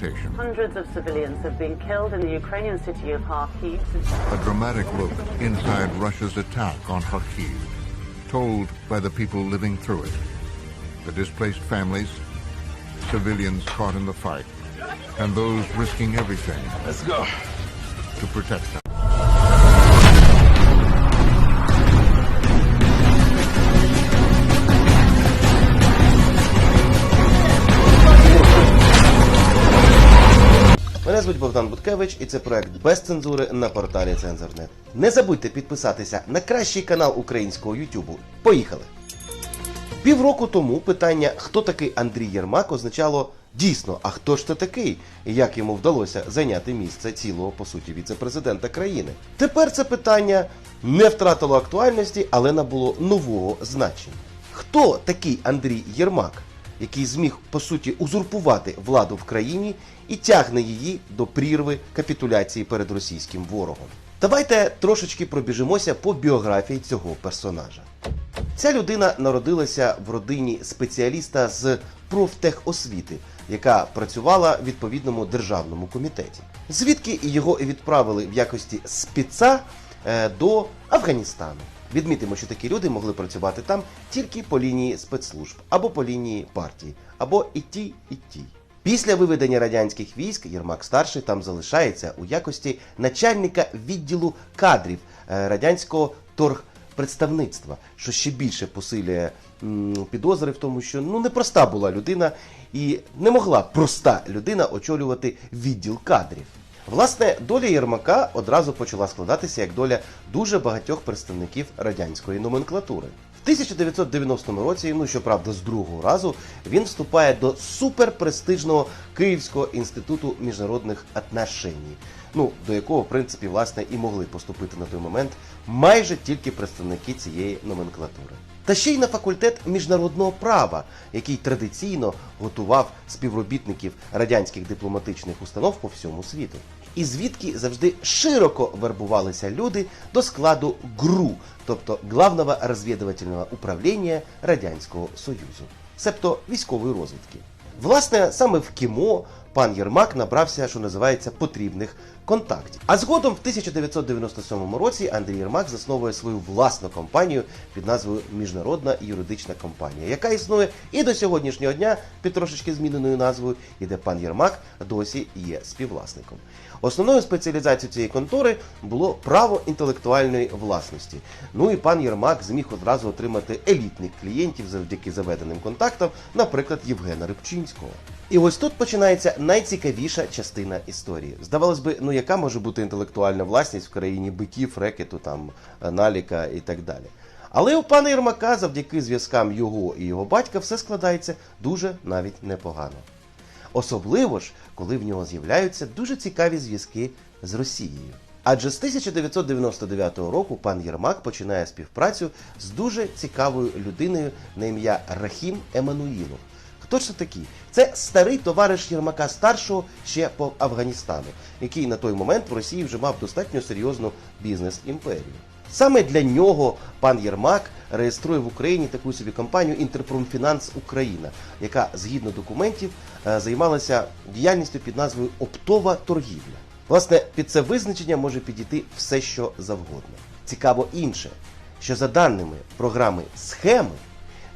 deportation. Hundreds of civilians have been killed in the Ukrainian city of Kharkiv A dramatic look inside Russia's attack on Kharkiv, told by the people living through it. The displaced families, civilians caught in the fight, and those risking everything Let's go. to protect them. Звуть Богдан Буткевич і це проект без цензури на порталі Цензорнет. Не забудьте підписатися на кращий канал українського Ютубу. Поїхали! Півроку тому питання, хто такий Андрій Єрмак, означало дійсно, а хто ж це такий, і як йому вдалося зайняти місце цілого, по суті, віце-президента країни. Тепер це питання не втратило актуальності, але набуло нового значення. Хто такий Андрій Єрмак, який зміг по суті узурпувати владу в країні і тягне її до прірви капітуляції перед російським ворогом? Давайте трошечки пробіжимося по біографії цього персонажа. Ця людина народилася в родині спеціаліста з профтехосвіти, яка працювала в відповідному державному комітеті. Звідки його відправили в якості спеца е, до Афганістану. Відмітимо, що такі люди могли працювати там тільки по лінії спецслужб, або по лінії партії, або і ті, і ті. Після виведення радянських військ Єрмак старший там залишається у якості начальника відділу кадрів е, радянського торгпредставництва, що ще більше посилює підозри в тому, що ну непроста була людина, і не могла проста людина очолювати відділ кадрів. Власне, доля Єрмака одразу почала складатися як доля дуже багатьох представників радянської номенклатури. В 1990 році, ну щоправда, з другого разу, він вступає до суперпрестижного Київського інституту міжнародних отношеній, ну до якого, в принципі, власне, і могли поступити на той момент майже тільки представники цієї номенклатури. Та ще й на факультет міжнародного права, який традиційно готував співробітників радянських дипломатичних установ по всьому світу. І звідки завжди широко вербувалися люди до складу ГРУ, тобто Главного розвідувального управління Радянського Союзу, себто військової розвідки. Власне, саме в КІМО пан Єрмак набрався, що називається, потрібних контактів. А згодом в 1997 році Андрій Єрмак засновує свою власну компанію під назвою Міжнародна юридична компанія, яка існує і до сьогоднішнього дня під трошечки зміненою назвою, і де пан Єрмак досі є співвласником. Основною спеціалізацією цієї контори було право інтелектуальної власності. Ну і пан Єрмак зміг одразу отримати елітних клієнтів завдяки заведеним контактам, наприклад, Євгена Рибчинського. І ось тут починається найцікавіша частина історії. Здавалось би, ну яка може бути інтелектуальна власність в країні биків, рекету, там наліка і так далі. Але у пана Єрмака, завдяки зв'язкам його і його батька, все складається дуже навіть непогано. Особливо ж, коли в нього з'являються дуже цікаві зв'язки з Росією. Адже з 1999 року пан Єрмак починає співпрацю з дуже цікавою людиною на ім'я Рахім Еммануїлов. Хто ж це старий товариш Єрмака старшого ще по Афганістану, який на той момент в Росії вже мав достатньо серйозну бізнес-імперію. Саме для нього пан Єрмак реєструє в Україні таку собі компанію Інтерпромфінанс Україна, яка згідно документів е, займалася діяльністю під назвою Оптова торгівля. Власне, під це визначення може підійти все, що завгодно. Цікаво інше, що за даними програми схеми,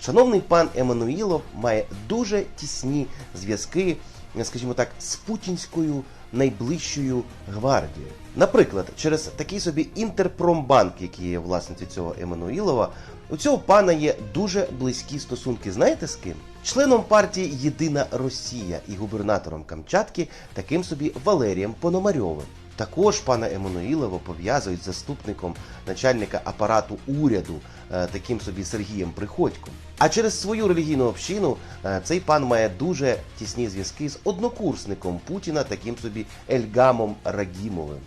шановний пан Еммануїлов має дуже тісні зв'язки, скажімо так, з путінською найближчою гвардією. Наприклад, через такий собі інтерпромбанк, який є власницею цього Еммануїлова, у цього пана є дуже близькі стосунки. Знаєте з ким? Членом партії Єдина Росія і губернатором Камчатки, таким собі Валерієм Пономарьовим. Також пана Еммануїлова пов'язують з заступником начальника апарату уряду, е, таким собі Сергієм Приходьком. А через свою релігійну общину е, цей пан має дуже тісні зв'язки з однокурсником Путіна, таким собі Ельгамом Рагімовим.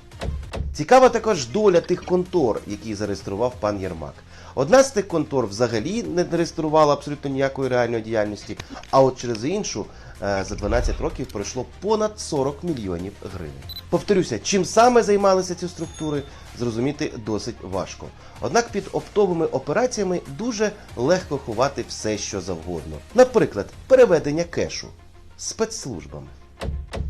Цікава також доля тих контор, які зареєстрував пан Єрмак. Одна з тих контор взагалі не реєструвала абсолютно ніякої реальної діяльності, а от через іншу за 12 років пройшло понад 40 мільйонів гривень. Повторюся, чим саме займалися ці структури, зрозуміти досить важко. Однак під оптовими операціями дуже легко ховати все, що завгодно. Наприклад, переведення кешу спецслужбами.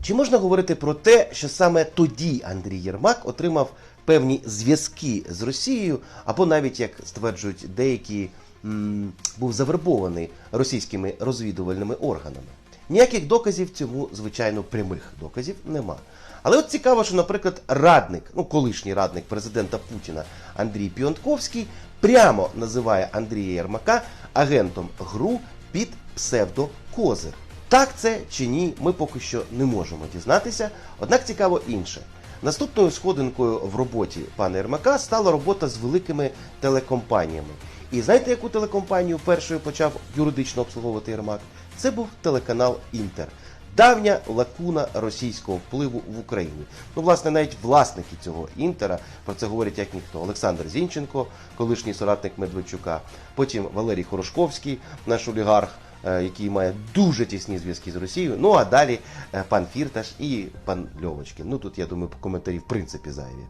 Чи можна говорити про те, що саме тоді Андрій Єрмак отримав певні зв'язки з Росією, або навіть, як стверджують деякі, м, був завербований російськими розвідувальними органами? Ніяких доказів цьому, звичайно, прямих доказів нема. Але от цікаво, що, наприклад, радник, ну колишній радник президента Путіна Андрій Піонтковський прямо називає Андрія Єрмака агентом ГРУ під псевдо Козир. Так це чи ні, ми поки що не можемо дізнатися. Однак цікаво інше. Наступною сходинкою в роботі пана Єрмака стала робота з великими телекомпаніями. І знаєте, яку телекомпанію першою почав юридично обслуговувати Єрмак? Це був телеканал Інтер. Давня лакуна російського впливу в Україні. Ну, власне, навіть власники цього інтера про це говорять як ніхто. Олександр Зінченко, колишній соратник Медведчука, потім Валерій Хорошковський, наш олігарх, який має дуже тісні зв'язки з Росією. Ну а далі е, пан Фірташ і пан Льовочкін. Ну тут я думаю, коментарі в принципі зайві.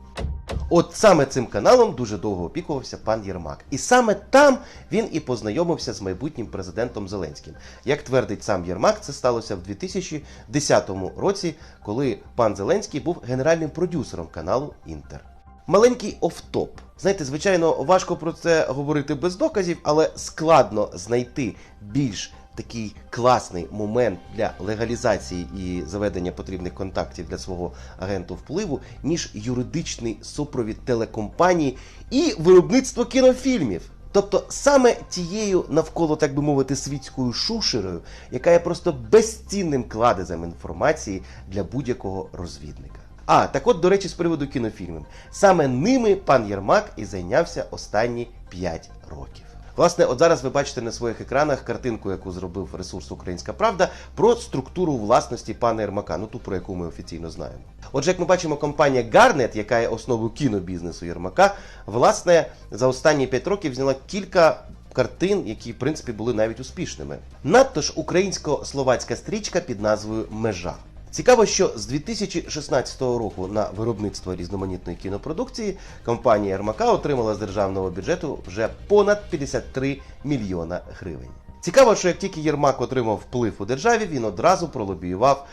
От саме цим каналом дуже довго опікувався пан Єрмак. І саме там він і познайомився з майбутнім президентом Зеленським. Як твердить сам Єрмак, це сталося в 2010 році, коли пан Зеленський був генеральним продюсером каналу Інтер. Маленький офтоп. Знаєте, звичайно, важко про це говорити без доказів, але складно знайти більш такий класний момент для легалізації і заведення потрібних контактів для свого агенту впливу, ніж юридичний супровід телекомпанії і виробництво кінофільмів. Тобто саме тією навколо, так би мовити, світською шушерою, яка є просто безцінним кладезем інформації для будь-якого розвідника. А, так от, до речі, з приводу кінофільмів. Саме ними пан Єрмак і зайнявся останні 5 років. Власне, от зараз ви бачите на своїх екранах картинку, яку зробив ресурс Українська Правда, про структуру власності пана Єрмака, ну ту, про яку ми офіційно знаємо. Отже, як ми бачимо, компанія Garnet, яка є основою кінобізнесу Єрмака, власне, за останні 5 років зняла кілька картин, які, в принципі, були навіть успішними. Надто ж українсько-словацька стрічка під назвою Межа. Цікаво, що з 2016 року на виробництво різноманітної кінопродукції компанія Ермака отримала з державного бюджету вже понад 53 мільйона гривень. Цікаво, що як тільки Єрмак отримав вплив у державі, він одразу пролобіював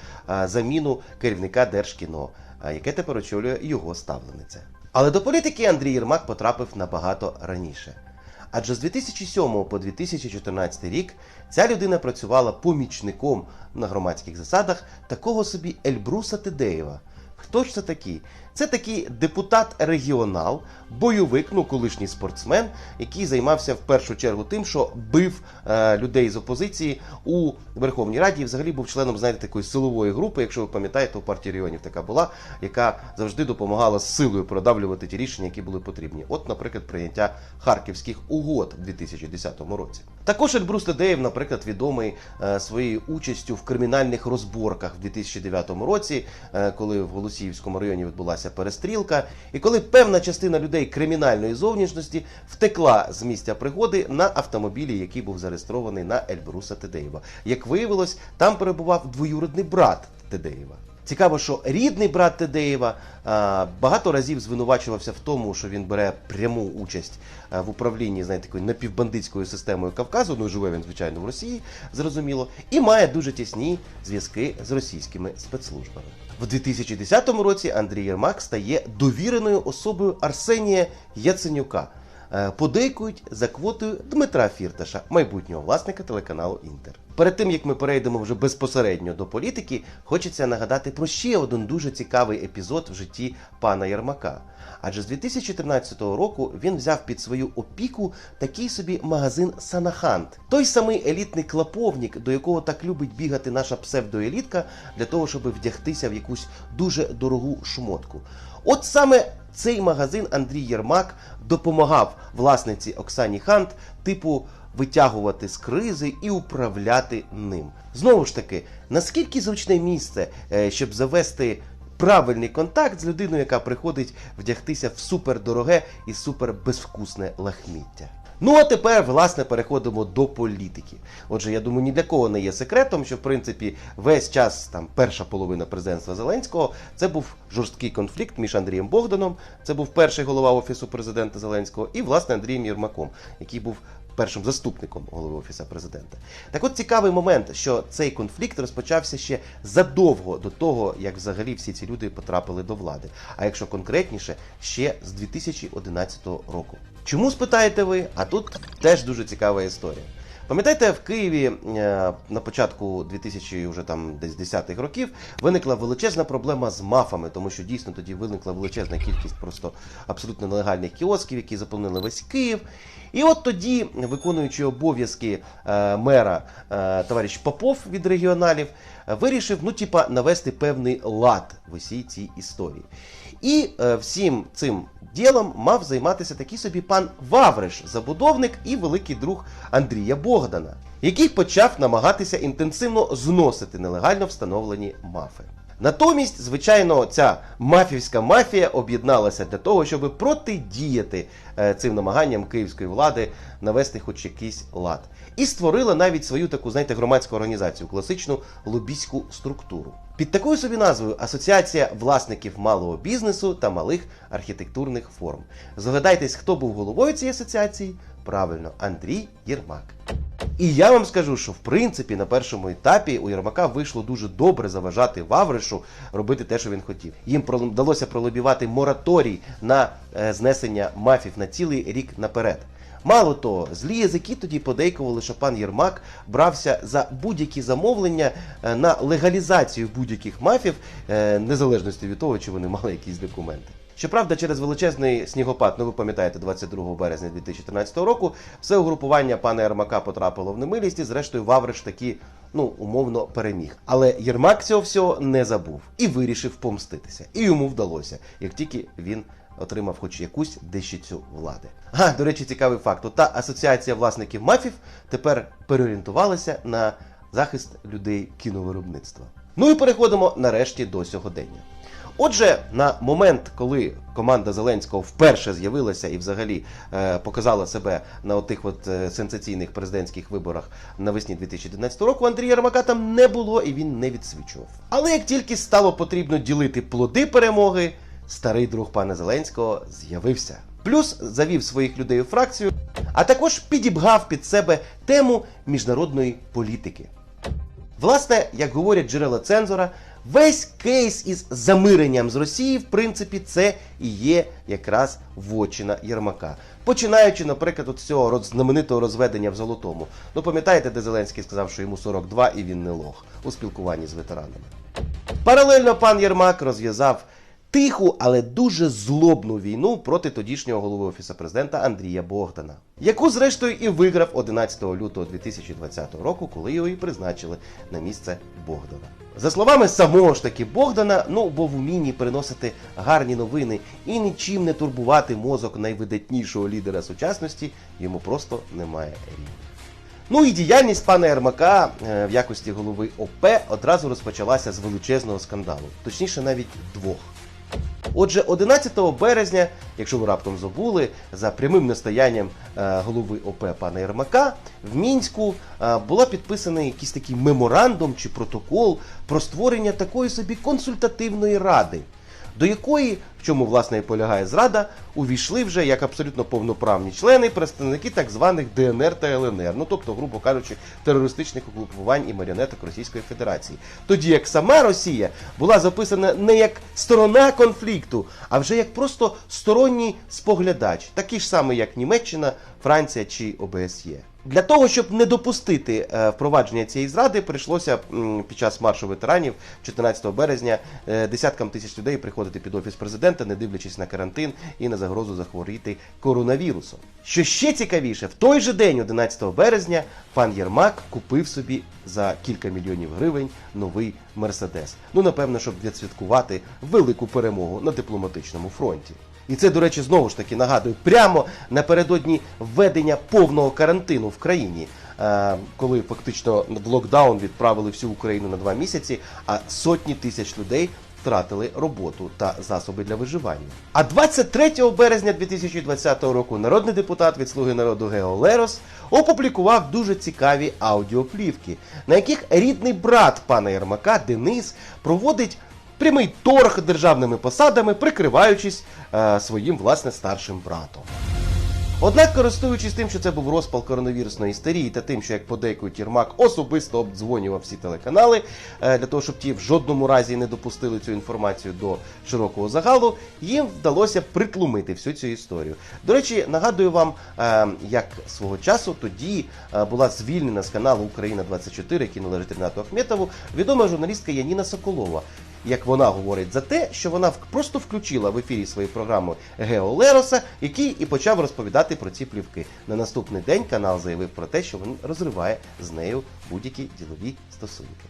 заміну керівника Держкіно, яке тепер очолює його ставлениця. Але до політики Андрій Єрмак потрапив набагато раніше. Адже з 2007 по 2014 рік ця людина працювала помічником на громадських засадах такого собі Ельбруса Тедеєва. Хто ж це такий? Це такий депутат-регіонал, бойовик, ну колишній спортсмен, який займався в першу чергу тим, що бив е, людей з опозиції у Верховній Раді і взагалі був членом, знаєте, такої силової групи, якщо ви пам'ятаєте, у партії регіонів така була, яка завжди допомагала з силою продавлювати ті рішення, які були потрібні. От, наприклад, прийняття харківських угод у 2010 році. Також Ельбрус Тедеєв, наприклад, відомий е, своєю участю в кримінальних розборках в 2009 році, е, коли в Голосіївському районі відбулася перестрілка, і коли певна частина людей кримінальної зовнішності втекла з місця пригоди на автомобілі, який був зареєстрований на Ельбруса Тедеєва. Як виявилось, там перебував двоюродний брат Тедеєва. Цікаво, що рідний брат Тедеєва багато разів звинувачувався в тому, що він бере пряму участь в управлінні знаєте, такою напівбандитською системою Кавказу. Ну живе він, звичайно, в Росії, зрозуміло, і має дуже тісні зв'язки з російськими спецслужбами. В 2010 році Андрій Єрмак стає довіреною особою Арсенія Яценюка. Е, Подейкують за квотою Дмитра Фірташа, майбутнього власника телеканалу Інтер. Перед тим як ми перейдемо вже безпосередньо до політики, хочеться нагадати про ще один дуже цікавий епізод в житті пана Єрмака. Адже з 2014 року він взяв під свою опіку такий собі магазин Санахант, той самий елітний клаповник, до якого так любить бігати наша псевдоелітка, для того, щоб вдягтися в якусь дуже дорогу шмотку. От саме цей магазин Андрій Єрмак допомагав власниці Оксані Хант, типу, витягувати з кризи і управляти ним. Знову ж таки, наскільки зручне місце, е, щоб завести правильний контакт з людиною, яка приходить вдягтися в супердороге і супербезвкусне лахміття. Ну а тепер, власне, переходимо до політики. Отже, я думаю, ні для кого не є секретом, що в принципі весь час, там перша половина президентства Зеленського, це був жорсткий конфлікт між Андрієм Богданом, це був перший голова офісу президента Зеленського, і власне Андрієм Єрмаком, який був першим заступником голови офісу президента. Так от цікавий момент, що цей конфлікт розпочався ще задовго до того, як взагалі всі ці люди потрапили до влади. А якщо конкретніше, ще з 2011 року. Чому спитаєте ви? А тут теж дуже цікава історія. Пам'ятаєте, в Києві е, на початку 2000 вже там десь 10-х років виникла величезна проблема з мафами, тому що дійсно тоді виникла величезна кількість просто абсолютно нелегальних кіосків, які заповнили весь Київ. І от тоді, виконуючи обов'язки е, мера е, товариш Попов від регіоналів, вирішив, ну, типа, навести певний лад в усій цій історії. І всім цим ділом мав займатися такий собі пан Вавриш, забудовник і великий друг Андрія Богдана, який почав намагатися інтенсивно зносити нелегально встановлені мафи. Натомість, звичайно, ця мафівська мафія об'єдналася для того, щоб протидіяти е, цим намаганням київської влади навести хоч якийсь лад. І створила навіть свою таку, знаєте, громадську організацію, класичну лобійську структуру. Під такою собі назвою Асоціація власників малого бізнесу та малих архітектурних форм. Здогадайтесь, хто був головою цієї асоціації? Правильно, Андрій Єрмак. І я вам скажу, що в принципі на першому етапі у Єрмака вийшло дуже добре заважати Вавришу робити те, що він хотів. Їм вдалося пролобівати мораторій на е, знесення мафів на цілий рік наперед. Мало того, злі язики тоді подейкували, що пан Єрмак брався за будь-які замовлення е, на легалізацію будь-яких мафів, е, незалежності від того, чи вони мали якісь документи. Щоправда, через величезний снігопад, ну ви пам'ятаєте, 22 березня 2013 року, все угрупування пана Єрмака потрапило в немилість, і зрештою Вавриш таки, ну, умовно переміг. Але Єрмак цього всього не забув і вирішив помститися. І йому вдалося, як тільки він отримав хоч якусь дещицю влади. А, до речі, цікавий факт. Та асоціація власників мафів тепер переорієнтувалася на захист людей кіновиробництва. Ну і переходимо нарешті до сьогодення. Отже, на момент, коли команда Зеленського вперше з'явилася і взагалі е, показала себе на отих от е, сенсаційних президентських виборах навесні 2011 року, Андрія Єрмака там не було і він не відсвічував. Але як тільки стало потрібно ділити плоди перемоги, старий друг пана Зеленського з'явився. Плюс завів своїх людей у фракцію, а також підібгав під себе тему міжнародної політики. Власне, як говорять джерела цензора, весь кейс із замиренням з Росії, в принципі, це і є якраз вочина Єрмака. Починаючи, наприклад, от цього роз- знаменитого розведення в Золотому. Ну пам'ятаєте, де Зеленський сказав, що йому 42 і він не лох у спілкуванні з ветеранами. Паралельно пан Єрмак розв'язав тиху, але дуже злобну війну проти тодішнього голови офісу президента Андрія Богдана, яку зрештою і виграв 11 лютого 2020 року, коли його і призначили на місце Богдана. За словами самого ж таки Богдана, ну бо в умінні приносити гарні новини і нічим не турбувати мозок найвидатнішого лідера сучасності йому просто немає рівня. Ну і діяльність пана Ермака е, в якості голови ОП одразу розпочалася з величезного скандалу, точніше навіть двох. Отже, 11 березня, якщо ви раптом забули, за прямим настоянням е, голови ОП пана Єрмака, в Мінську е, була підписаний якийсь такий меморандум чи протокол про створення такої собі консультативної ради, до якої, в чому власне і полягає зрада, увійшли вже як абсолютно повноправні члени, представники так званих ДНР та ЛНР, ну тобто, грубо кажучи, терористичних угрупувань і маріонеток Російської Федерації. Тоді як сама Росія була записана не як сторона конфлікту, а вже як просто сторонній споглядач, такий ж самий, як Німеччина, Франція чи ОБСЄ. Для того, щоб не допустити е, впровадження цієї зради, прийшлося під час маршу ветеранів 14 березня е, десяткам тисяч людей приходити під офіс президента, не дивлячись на карантин і на загрозу захворіти коронавірусом. Що ще цікавіше, в той же день, 11 березня, пан Єрмак купив собі за кілька мільйонів гривень новий мерседес. Ну напевно, щоб відсвяткувати велику перемогу на дипломатичному фронті. І це, до речі, знову ж таки нагадую, прямо напередодні введення повного карантину в країні, е, коли фактично в локдаун відправили всю Україну на два місяці, а сотні тисяч людей втратили роботу та засоби для виживання. А 23 березня 2020 року народний депутат від Слуги народу Гео Лерос опублікував дуже цікаві аудіоплівки, на яких рідний брат пана Єрмака Денис проводить прямий торг державними посадами, прикриваючись е, своїм власне старшим братом. Однак, користуючись тим, що це був розпал коронавірусної істерії та тим, що як подейкують Єрмак особисто обдзвонював всі телеканали е, для того, щоб ті в жодному разі не допустили цю інформацію до широкого загалу, їм вдалося притлумити всю цю історію. До речі, нагадую вам, е, як свого часу тоді е, була звільнена з каналу Україна 24, який належить Ренату Ахметову, відома журналістка Яніна Соколова. Як вона говорить за те, що вона просто включила в ефірі свою програму Гео Лероса, який і почав розповідати про ці плівки. На наступний день канал заявив про те, що він розриває з нею будь-які ділові стосунки.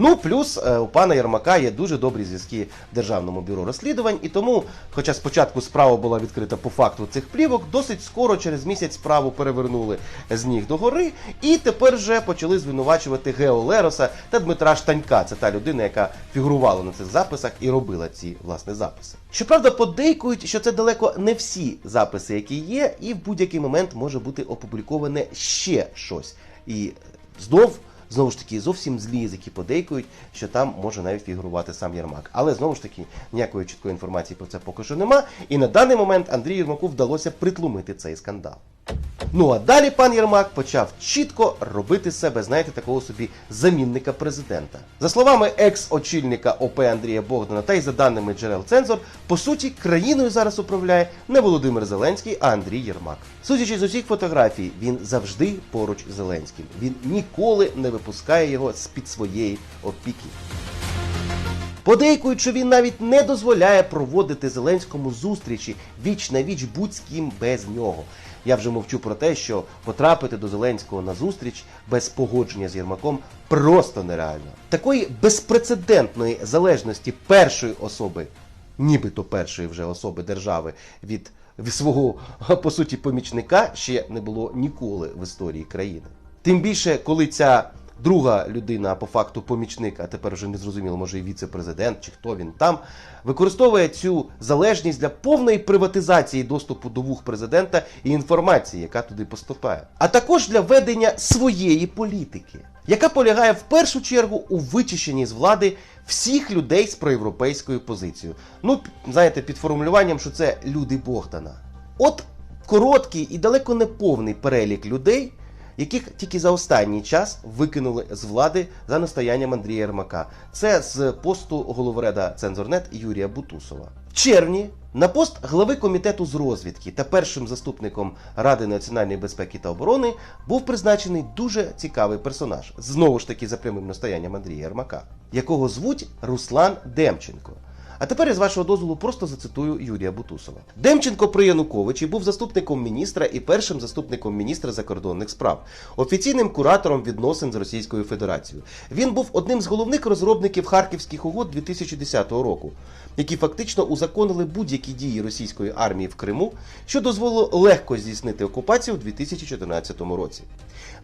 Ну, плюс е, у пана Єрмака є дуже добрі зв'язки в Державному бюро розслідувань, і тому, хоча спочатку справа була відкрита по факту цих плівок, досить скоро через місяць справу перевернули з ніг до гори, і тепер вже почали звинувачувати Гео Лероса та Дмитра Штанька. Це та людина, яка фігурувала на цих записах і робила ці власне записи. Щоправда, подейкують, що це далеко не всі записи, які є, і в будь-який момент може бути опубліковане ще щось. І знов знову ж таки зовсім злі язики подейкують, що там може навіть фігурувати сам Єрмак. Але знову ж таки ніякої чіткої інформації про це поки що нема. І на даний момент Андрію Єрмаку вдалося притлумити цей скандал. Ну а далі пан Єрмак почав чітко робити себе, знаєте, такого собі замінника президента. За словами екс-очільника ОП Андрія Богдана та й за даними джерел цензор, по суті, країною зараз управляє не Володимир Зеленський, а Андрій Єрмак. Судячи з усіх фотографій, він завжди поруч з Зеленським. Він ніколи не випускає його з під своєї опіки. Подейкують, що він навіть не дозволяє проводити Зеленському зустрічі віч на віч будь-з-ким без нього. Я вже мовчу про те, що потрапити до Зеленського на зустріч без погодження з Єрмаком просто нереально. Такої безпрецедентної залежності першої особи, нібито першої вже особи держави від свого по суті помічника ще не було ніколи в історії країни. Тим більше, коли ця друга людина, по факту помічник, а тепер вже не зрозуміло, може і віце-президент, чи хто він там, використовує цю залежність для повної приватизації доступу до вух президента і інформації, яка туди поступає. А також для ведення своєї політики, яка полягає в першу чергу у вичищенні з влади всіх людей з проєвропейською позицією. Ну, знаєте, під формулюванням, що це люди Богдана. От короткий і далеко не повний перелік людей, яких тільки за останній час викинули з влади за настоянням Андрія Єрмака. Це з посту головреда Цензорнет Юрія Бутусова. В червні на пост глави комітету з розвідки та першим заступником Ради національної безпеки та оборони був призначений дуже цікавий персонаж, знову ж таки за прямим настоянням Андрія Єрмака, якого звуть Руслан Демченко. А тепер я з вашого дозволу просто зацитую Юрія Бутусова. Демченко при Януковичі був заступником міністра і першим заступником міністра закордонних справ, офіційним куратором відносин з Російською Федерацією. Він був одним з головних розробників харківських угод 2010 року, які фактично узаконили будь-які дії російської армії в Криму, що дозволило легко здійснити окупацію у 2014 році.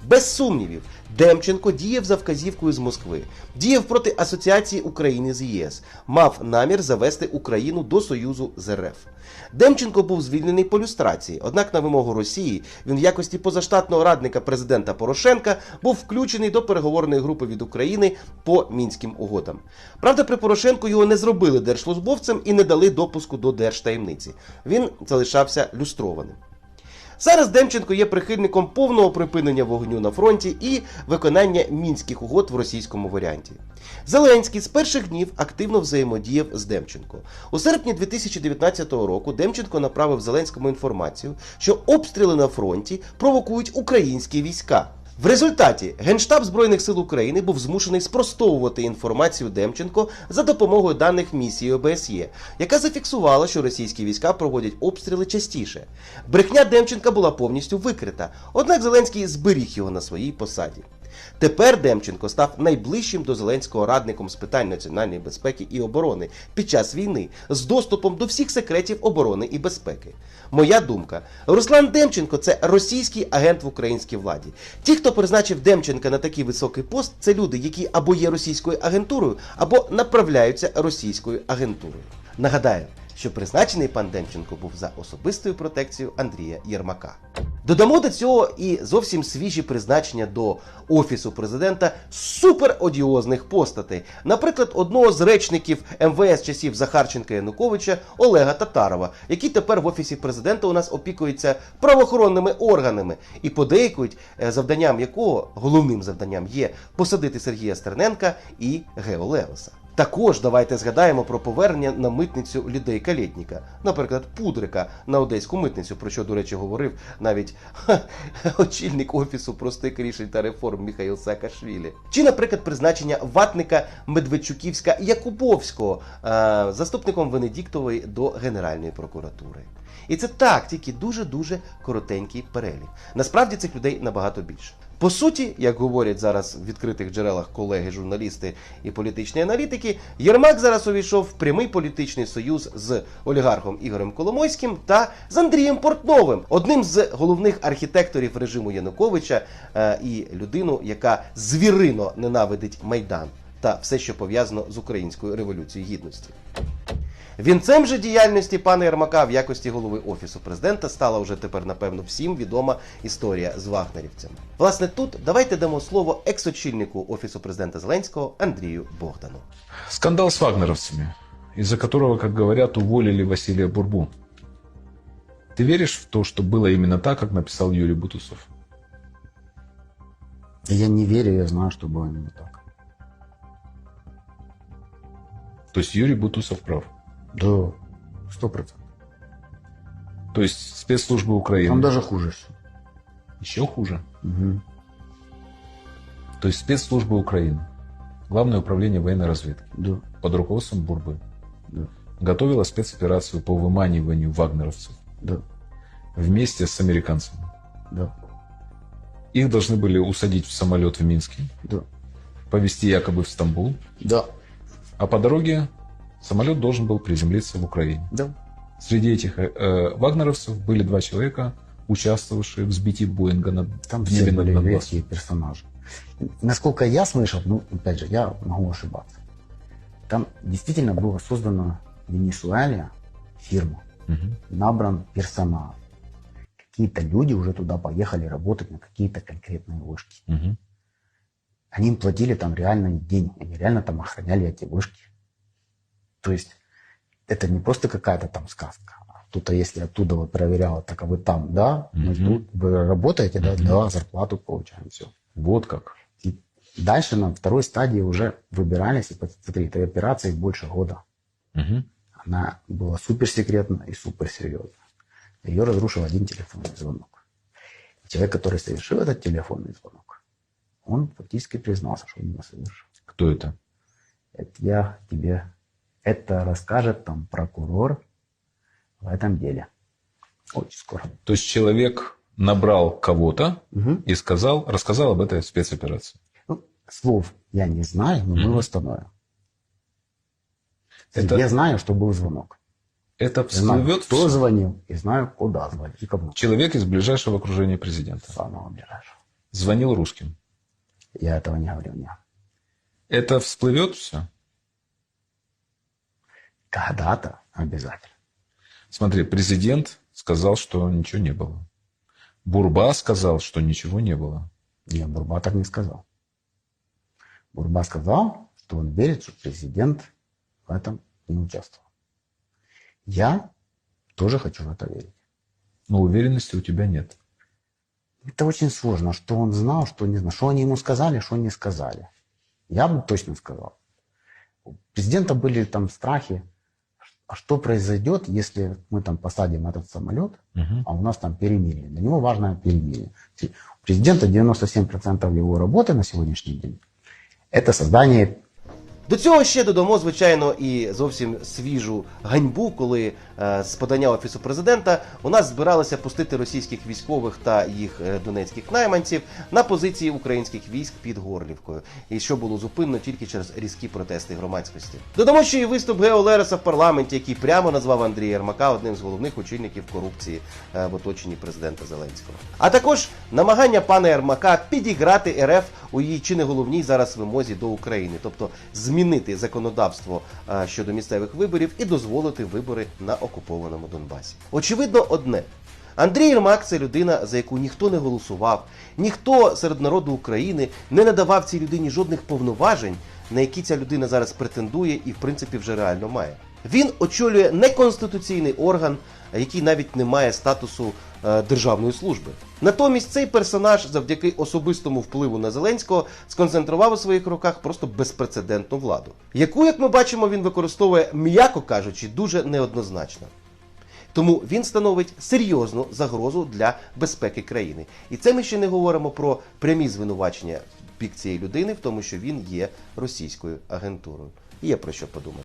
Без сумнівів, Демченко діяв за вказівкою з Москви, діяв проти асоціації України з ЄС, мав намір завести Україну до союзу з РФ. Демченко був звільнений по люстрації, однак на вимогу Росії він в якості позаштатного радника президента Порошенка був включений до переговорної групи від України по мінським угодам. Правда, при Порошенку його не зробили держслужбовцем і не дали допуску до держтаємниці. Він залишався люстрованим. Зараз Демченко є прихильником повного припинення вогню на фронті і виконання мінських угод в російському варіанті. Зеленський з перших днів активно взаємодіяв з Демченко. У серпні 2019 року Демченко направив Зеленському інформацію, що обстріли на фронті провокують українські війська. В результаті Генштаб Збройних сил України був змушений спростовувати інформацію Демченко за допомогою даних місії ОБСЄ, яка зафіксувала, що російські війська проводять обстріли частіше. Брехня Демченка була повністю викрита, однак Зеленський зберіг його на своїй посаді. Тепер Демченко став найближчим до Зеленського радником з питань національної безпеки і оборони під час війни з доступом до всіх секретів оборони і безпеки. Моя думка: Руслан Демченко це російський агент в українській владі. Ті, хто призначив Демченка на такий високий пост, це люди, які або є російською агентурою, або направляються російською агентурою. Нагадаю, що призначений пан Демченко був за особистою протекцією Андрія Єрмака. Додамо до цього і зовсім свіжі призначення до офісу президента суперодіозних постатей. Наприклад, одного з речників МВС часів Захарченка Януковича Олега Татарова, який тепер в офісі президента у нас опікується правоохоронними органами, і подейкують, е, завданням якого головним завданням є посадити Сергія Стерненка і Гео Леоса. Також давайте згадаємо про повернення на митницю людей Калєтніка, наприклад, Пудрика на одеську митницю, про що, до речі, говорив навіть ха, очільник офісу простих рішень та реформ Міхаїл Саакашвілі. Чи, наприклад, призначення ватника Медведчуківська Якубовського е, заступником Венедіктової до Генеральної прокуратури. І це так, тільки дуже-дуже коротенький перелік. Насправді цих людей набагато більше. По суті, як говорять зараз в відкритих джерелах колеги, журналісти і політичні аналітики, Єрмак зараз увійшов в прямий політичний союз з олігархом Ігорем Коломойським та з Андрієм Портновим, одним з головних архітекторів режиму Януковича е, і людину, яка звірино ненавидить Майдан та все, що пов'язано з українською революцією гідності. Вінцем же діяльності пана Єрмака в якості голови офісу президента стала вже тепер, напевно, всім відома історія з вагнерівцями. Власне, тут давайте дамо слово екс-очільнику офісу президента Зеленського Андрію Богдану. Скандал с вагнеровцами, из-за которого, как говорят, уволили Василия Бурбу. Ты веришь в то, что было именно так, как написал Юрий Бутусов? Я не верю, я знаю, что было именно так. То есть Юрий Бутусов прав. Да, сто процентов. То есть спецслужбы Украины. Там даже хуже все. Еще хуже. Угу. То есть спецслужбы Украины. Главное управление военной разведки Да, под руководством Бурбы да, готовило спецоперацию по выманиванию вагнеровцев да, вместе с американцами. да, Их должны были усадить в самолет в Минске, да, повезти якобы в Стамбул, да, а по дороге самолет должен был приземлиться в Украине. да. Среди этих э, э, вагнеровцев были два человека, участвовавшие в сбитии Боинга над Там в все над были редкие персонажи. Насколько я слышал, ну, опять же, я могу ошибаться. Там действительно была создана в Венесуэле фирма, Мгм. набран персонал. Какие-то люди уже туда поехали работать на какие-то конкретные вышки. Мгм. Они им платили там реально деньги. Они реально там охраняли эти вышки. То есть это не просто какая-то там сказка. А Кто-то, если оттуда вот проверял, так а вы там, да, мы Мгм. тут, вы работаете, да, Мгм. да, зарплату получаем, все. Вот как. И дальше на второй стадии уже выбирались, и посмотри, этой операции больше года. Мгм. Она была суперсекретна и суперсерьезна. Ее разрушил один телефонный звонок. И человек, который совершил этот телефонный звонок, он фактически признался, что он его совершил. Кто это? Это я тебе... Это расскажет там прокурор в этом деле. Очень скоро. То есть человек набрал кого-то Мгм. и сказал, рассказал об этой спецоперации. Ну, слов я не знаю, но мы Мгм. восстановим. Это- Я знаю, что был звонок. Это Я знаю, всплывет кто звонил, и знаю, куда звонил. И кому. человек из ближайшего окружения президента. Самого ближайшего. Звонил русским. Я этого не говорил, нет. Это всплывет все? Когда-то обязательно. Смотри, президент сказал, что ничего не было. Бурба сказал, что ничего не было. Нет, Бурба так не сказал. Бурба сказал, что он верит, что президент в этом не участвовал. Я тоже хочу в это верить. Но уверенности у тебя нет. Это очень сложно, что он знал, что не знал. Что они ему сказали, что не сказали. Я бы точно сказал. У президента были там страхи, а что произойдет, если мы там посадим этот самолет, Мгм. а у нас там перемирие. Для него важное перемирие. У президента 97% его работы на сегодняшний день – это создание До цього ще додамо, звичайно, і зовсім свіжу ганьбу, коли е, з подання офісу президента у нас збиралися пустити російських військових та їх е, донецьких найманців на позиції українських військ під Горлівкою, і що було зупинено тільки через різкі протести громадськості. Додамо ще й виступ Гео Лереса в парламенті, який прямо назвав Андрія Єрмака одним з головних очільників корупції е, в оточенні президента Зеленського. А також намагання пана Єрмака підіграти РФ у її чи не головній зараз вимозі до України, тобто змінити змінити законодавство е, щодо місцевих виборів і дозволити вибори на окупованому Донбасі. Очевидно, одне. Андрій Єрмак це людина, за яку ніхто не голосував, ніхто серед народу України не надавав цій людині жодних повноважень, на які ця людина зараз претендує і в принципі вже реально має. Він очолює неконституційний орган, який навіть не має статусу державної служби. Натомість цей персонаж, завдяки особистому впливу на Зеленського, сконцентрував у своїх руках просто безпрецедентну владу, яку, як ми бачимо, він використовує, м'яко кажучи, дуже неоднозначно. Тому він становить серйозну загрозу для безпеки країни. І це ми ще не говоримо про прямі звинувачення в бік цієї людини, в тому, що він є російською агентурою. Є про що подумати.